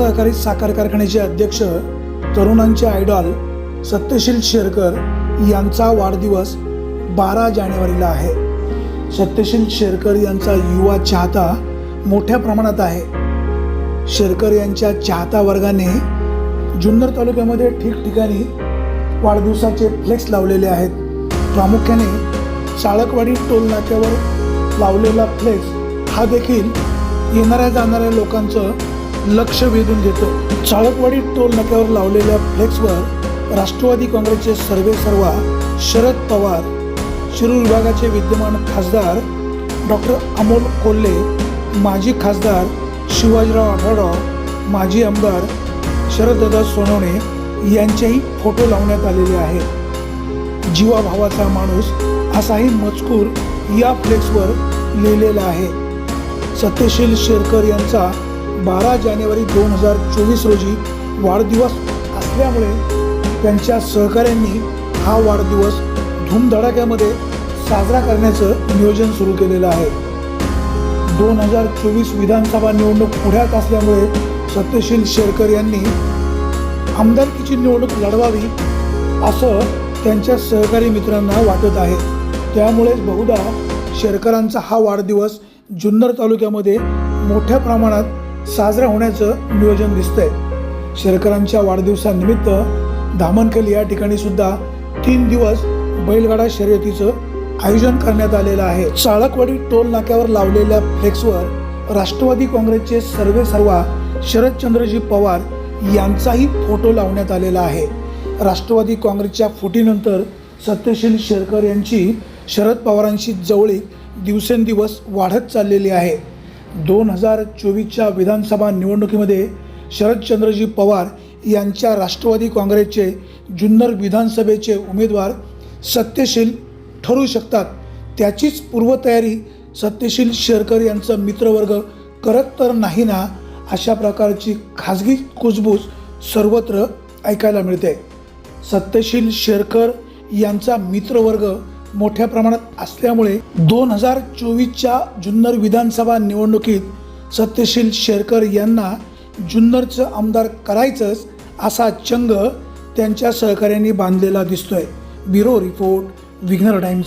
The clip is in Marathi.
सहकारी साखर कारखान्याचे अध्यक्ष तरुणांचे आयडॉल सत्यशील शेरकर यांचा वाढदिवस बारा जानेवारीला आहे. सत्यशील शेरकर यांचा युवा चाहता मोठ्या प्रमाणात आहे. शेरकर यांच्या चाहता वर्गाने जुन्नर तालुक्यामध्ये ठिकठिकाणी वाढदिवसाचे फ्लेक्स लावलेले आहेत. प्रामुख्याने चाळकवाडी टोल नाक्यावर लावलेला फ्लेक्स हा देखील येणाऱ्या जाणाऱ्या लोकांचं लक्ष वेधून घेतो. चाळकवाडी टोल नाक्यावर लावलेल्या फ्लेक्सवर राष्ट्रवादी काँग्रेसचे सर्वे सर्वा शरद पवार शिरूर विभागाचे विद्यमान खासदार डॉक्टर अमोल कोल्हे माजी खासदार शिवाजीराव आढळराव माजी आमदार शरददादा सोनवणे यांचेही फोटो लावण्यात आलेले आहेत. जीवाभावाचा माणूस असाही मजकूर या फ्लेक्सवर लिहिलेला आहे. सत्यशील शेरकर यांचा बारा जानेवारी दोन हजार चोवीस रोजी वाढदिवस असल्यामुळे त्यांच्या सहकाऱ्यांनी हा वाढदिवस धूमधडाक्यामध्ये साजरा करण्याचं नियोजन सुरू केलेलं आहे. दोन हजार चोवीस विधानसभा निवडणूक पुढ्यात असल्यामुळे सत्यशील शेरकर यांनी आमदारकीची निवडणूक लढवावी असं त्यांच्या सहकारी मित्रांना वाटत आहे. त्यामुळेच बहुधा शेरकरांचा हा वाढदिवस जुन्नर तालुक्यामध्ये मोठ्या प्रमाणात साजरा होण्याचं नियोजन दिसतंय. शेरकरांच्या वाढदिवसानिमित्त धामणखेल या ठिकाणी सुद्धा तीन दिवस बैलगाडा शर्यतीचं आयोजन करण्यात आलेलं आहे. चाळकवाडी टोल नाक्यावर लावलेल्या फ्लेक्सवर राष्ट्रवादी काँग्रेसचे सर्वे सर्वा शरदचंद्रजी पवार यांचाही फोटो लावण्यात आलेला आहे. राष्ट्रवादी काँग्रेसच्या फुटीनंतर सत्यशील शेरकर यांची शरद पवारांशी जवळीक दिवसेंदिवस वाढत चाललेली आहे. दोन हजार चोवीसच्या विधानसभा निवडणुकीमध्ये शरदचंद्रजी पवार यांच्या राष्ट्रवादी काँग्रेसचे जुन्नर विधानसभेचे उमेदवार सत्यशील ठरू शकतात. त्याचीच पूर्वतयारी सत्यशील शेरकर यांचा मित्रवर्ग करत तर नाही ना अशा प्रकारची खाजगी कुजबूज सर्वत्र ऐकायला मिळते. सत्यशील शेरकर यांचा मित्रवर्ग मोठ्या प्रमाणात असल्यामुळे दोन हजार चोवीसच्या जुन्नर विधानसभा निवडणुकीत सत्यशील शेरकर यांना जुन्नरचं आमदार करायचंच असा चंग त्यांच्या सहकार्यांनी बांधलेला दिसतोय. Bureau report Vighnar Times.